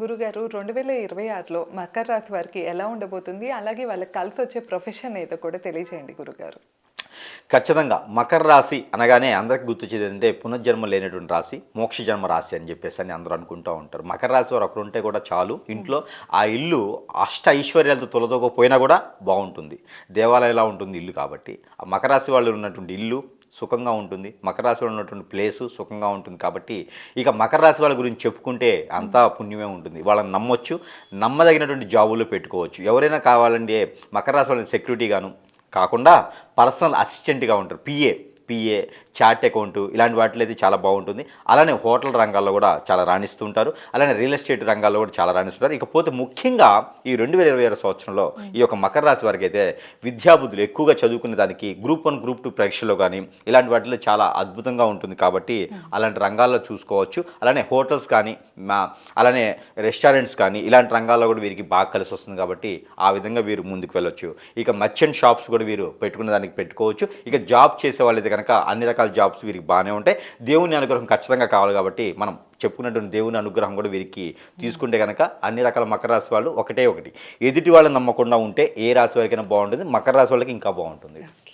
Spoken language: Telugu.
గురుగారు రెండు వేల ఇరవై ఆరులో మకర రాశి వారికి ఎలా ఉండబోతుంది? అలాగే వాళ్ళకి కలిసి వచ్చే ప్రొఫెషన్ ఏదో కూడా తెలియజేయండి గురుగారు. ఖచ్చితంగా మకర రాశి అనగానే అందరికి గుర్తొచ్చేది అంటే పునర్జన్మ లేనటువంటి రాశి మోక్ష జన్మ రాశి అని చెప్పేసి అని అందరూ అనుకుంటూ ఉంటారు. మకర రాశి వారు ఒకరు ఉంటే కూడా చాలు. ఇంట్లో ఆ ఇల్లు అష్ట ఐశ్వర్యాలతో తొలదోకపోయినా కూడా బాగుంటుంది. దేవాలయంలా ఉంటుంది? ఇల్లు కాబట్టి. ఆ మకర రాశి వాళ్ళు ఉన్నటువంటి ఇల్లు సుఖంగా ఉంటుంది. మకర రాశిలో ఉన్నటువంటి ప్లేసు సుఖంగా ఉంటుంది కాబట్టి ఇక మకర రాశి వాళ్ళ గురించి చెప్పుకుంటే అంతా పుణ్యమే ఉంటుంది. వాళ్ళని నమ్మొచ్చు నమ్మదగినటువంటి జాబుల్లో పెట్టుకోవచ్చు. ఎవరైనా కావాలంటే మకర రాశి వాళ్ళని సెక్యూరిటీ గాను కాకుండా పర్సనల్ అసిస్టెంట్గా ఉంటారు. పిఏ పిఏ చార్ట్ అకౌంట్ ఇలాంటి వాటిలో అయితే చాలా బాగుంటుంది. అలానే హోటల్ రంగాల్లో కూడా చాలా రాణిస్తుంటారు. అలానే రియల్ ఎస్టేట్ రంగాల్లో కూడా చాలా రాణిస్తుంటారు. ఇకపోతే ముఖ్యంగా ఈ రెండు వేల ఇరవై ఆరు సంవత్సరంలో ఈ యొక్క మకర రాశి వారికి అయితే విద్యాబుద్ధులు ఎక్కువగా చదువుకునే దానికి గ్రూప్ వన్ గ్రూప్ టూ పరీక్షలో కానీ ఇలాంటి వాటిలో చాలా అద్భుతంగా ఉంటుంది కాబట్టి అలాంటి రంగాల్లో చూసుకోవచ్చు. అలానే హోటల్స్ కానీ మా అలానే రెస్టారెంట్స్ కానీ ఇలాంటి రంగాల్లో కూడా వీరికి బాగా కలిసి వస్తుంది కాబట్టి ఆ విధంగా వీరు ముందుకు వెళ్ళొచ్చు. ఇక మర్చెంట్ షాప్స్ కూడా వీరు పెట్టుకునే దానికి పెట్టుకోవచ్చు. ఇక జాబ్ చేసే వాళ్ళైతే కనుక అన్ని రకాల జాబ్స్ వీరికి బాగానే ఉంటాయి. దేవుని అనుగ్రహం ఖచ్చితంగా కావాలి కాబట్టి మనం చెప్పుకున్నటువంటి దేవుని అనుగ్రహం కూడా వీరికి తీసుకుంటే కనుక అన్ని రకాల మకర రాశి వాళ్ళు ఒకటే ఒకటి. ఎదుటి వాళ్ళని నమ్మకుండా ఉంటే ఏ రాశి వారికైనా బాగుంటుంది మకర రాశి వాళ్ళకి ఇంకా బాగుంటుంది.